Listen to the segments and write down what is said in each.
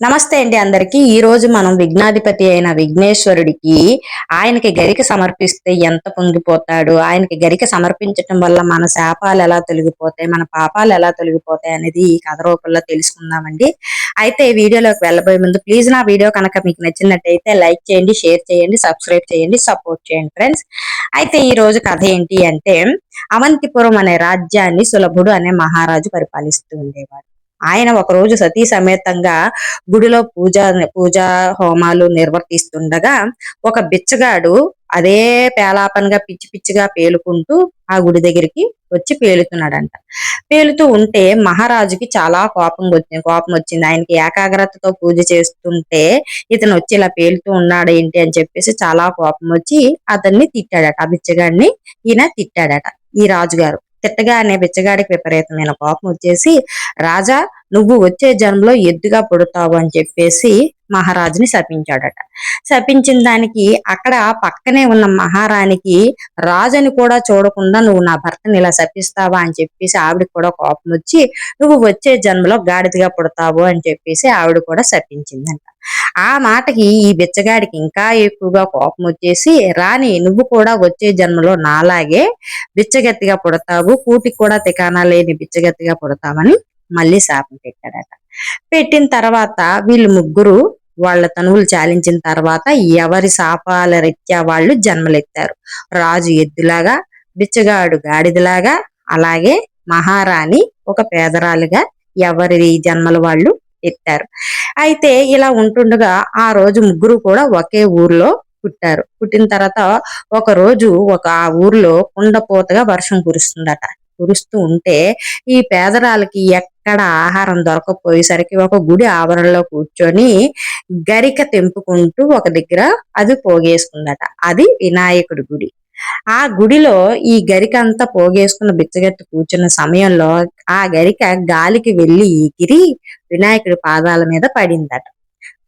నమస్తే అండి అందరికీ. ఈ రోజు మనం విఘ్నాధిపతి అయిన విఘ్నేశ్వరుడికి ఆయనకి గరిక సమర్పిస్తే ఎంత పొంగిపోతాడు? ఆయనకి గరిక సమర్పించటం వల్ల మన శాపాలు ఎలా తొలగిపోతాయి? మన పాపాలు ఎలా తొలగిపోతాయి అనేది ఈ కథ రూపంలో తెలుసుకుందామండి. అయితే ఈ వీడియోలోకి వెళ్ళబోయే ముందు ప్లీజ్ నా వీడియో కనుక మీకు నచ్చినట్టయితే లైక్ చేయండి షేర్ చేయండి సబ్స్క్రైబ్ చేయండి సపోర్ట్ చేయండి ఫ్రెండ్స్. అయితే ఈ రోజు కథ ఏంటి అంటే అవంతిపురం అనే రాజ్యాన్ని సులభుడు అనే మహారాజు పరిపాలిస్తూ ఉండేవాడు. ఆయన ఒకరోజు సతీ సమేతంగా గుడిలో పూజ పూజా హోమాలు నిర్వర్తిస్తుండగా ఒక బిచ్చగాడు అదే పేలాపనగా పిచ్చి పిచ్చిగా పేలుకుంటూ ఆ గుడి దగ్గరికి వచ్చి పేలుతున్నాడంట. పేలుతూ ఉంటే మహారాజుకి చాలా కోపం వచ్చింది కోపం వచ్చింది. ఆయనకి ఏకాగ్రతతో పూజ చేస్తుంటే ఇతను వచ్చి ఇలా పేలుతూ ఉన్నాడు ఏంటి అని చెప్పేసి చాలా కోపం వచ్చి అతన్ని తిట్టాడట. ఆ బిచ్చగాడిని ఈయన తిట్టాడట. ఈ రాజుగారు తిట్టగానే బిచ్చగాడికి విపరీతమైన కోపం వచ్చేసి రాజా నువ్వు వచ్చే జన్మలో ఎద్దుగా పుడతావు అని చెప్పేసి మహారాజుని శపించాడట. శపించిన దానికి అక్కడ పక్కనే ఉన్న మహారాణికి రాజుని కూడా చూడకుండా నువ్వు నా భర్తని ఇలా శపిస్తావా అని చెప్పేసి ఆవిడకి కూడా కోపం వచ్చి నువ్వు వచ్చే జన్మలో గాడిదగా పుడతావు అని చెప్పేసి ఆవిడ కూడా శపించిందంట. ఆ మాటకి ఈ బిచ్చగాడికి ఇంకా ఎక్కువగా కోపం వచ్చేసి రాని నువ్వు కూడా వచ్చే జన్మలో నాలాగే బిచ్చగత్తిగా పుడతావు కూటికి కూడా తికానా లేని బిచ్చగత్తిగా పుడతావని మళ్ళీ శాపం పెట్టాడట పెట్టిన తర్వాత వీళ్ళు ముగ్గురు వాళ్ళ తనువులు చాలించిన తర్వాత ఎవరి శాపాల రీత్యా వాళ్ళు జన్మలెత్తారు. రాజు ఎద్దులాగా బిచ్చగాడు గాడిదలాగా అలాగే మహారాణి ఒక పేదరాలుగా ఎవరి జన్మల వాళ్ళు ఎత్తారు. అయితే ఇలా ఉంటుండగా ఆ రోజు ముగ్గురు కూడా ఒకే ఊర్లో పుట్టారు. పుట్టిన తర్వాత ఒక రోజు ఒక ఆ ఊర్లో కుండపోతగా వర్షం కురుస్తుందట. కురుస్తూ ఉంటే ఈ పేదరాలకి ఎక్కడ ఆహారం దొరకపోయేసరికి ఒక గుడి ఆవరణలో కూర్చొని గరిక తెంపుకుంటూ ఒక దగ్గర అది పోగేసుకుందట. అది వినాయకుడి గుడి. ఆ గుడిలో ఈ గరిక అంతా పోగేసుకున్న బిచ్చగట్టు కూర్చున్న సమయంలో ఆ గరిక గాలికి వెళ్ళి ఈకిరి వినాయకుడి పాదాల మీద పడిందట.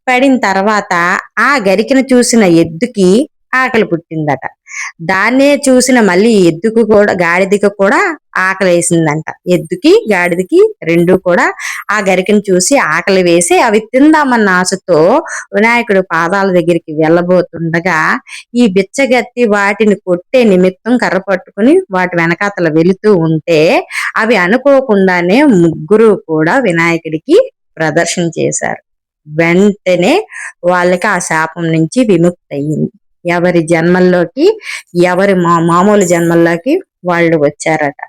పడిన తర్వాత ఆ గరికను చూసిన ఎద్దుకి ఆకలి పుట్టిందట. దాన్నే చూసిన మళ్ళీ ఎద్దుకు కూడా గాడిదకు కూడా ఆకలి వేసిందంట ఎద్దుకి గాడిదకి రెండు కూడా ఆ గరికను చూసి ఆకలి వేసి అవి తిందామన్న ఆశతో వినాయకుడు పాదాల దగ్గరికి వెళ్ళబోతుండగా ఈ బిచ్చగత్తి వాటిని కొట్టే నిమిత్తం కర్ర పట్టుకుని వాటి వెనకాతల వెళుతూ ఉంటే అవి అనుకోకుండానే ముగ్గురు కూడా వినాయకుడికి ప్రదర్శన చేశారు. వెంటనే వాళ్ళకి ఆ శాపం నుంచి విముక్తి అయ్యింది ఎవరి జన్మల్లోకి ఎవరి మా మామూలు జన్మల్లోకి వాళ్ళు వచ్చారట.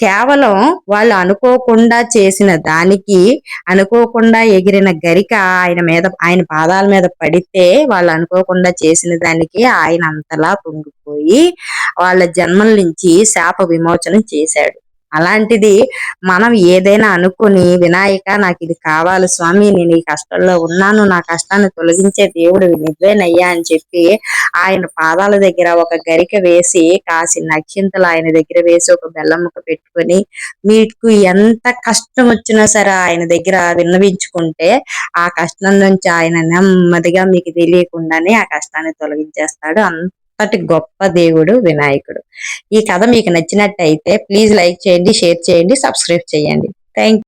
కేవలం వాళ్ళు అనుకోకుండా చేసిన దానికి అనుకోకుండా ఎగిరిన గరిక ఆయన మీద ఆయన పాదాల మీద పడితే వాళ్ళు అనుకోకుండా చేసిన దానికి ఆయన అంతలా పొంగిపోయి వాళ్ళ జన్మల నుంచి శాప విమోచనం చేశాడు. అలాంటిది మనం ఏదైనా అనుకుని వినాయక నాకు ఇది కావాలి స్వామి నేను ఈ కష్టంలో ఉన్నాను నా కష్టాన్ని తొలగించే దేవుడు నువ్వేనయ్యా అని చెప్పి ఆయన పాదాల దగ్గర ఒక గరిక వేసి కాసి నక్షింతలు ఆయన దగ్గర వేసి ఒక బెల్లం పెట్టుకొని మీకు ఎంత కష్టం వచ్చినా సరే ఆయన దగ్గర విన్నవించుకుంటే ఆ కష్టం నుంచి ఆయన నెమ్మదిగా మీకు తెలియకుండానే ఆ కష్టాన్ని తొలగించేస్తాడు. అంత అంతటి గొప్ప దేవుడు వినాయకుడు. ఈ కథ మీకు నచ్చినట్టయితే ప్లీజ్ లైక్ చేయండి షేర్ చేయండి సబ్స్క్రైబ్ చేయండి. థ్యాంక్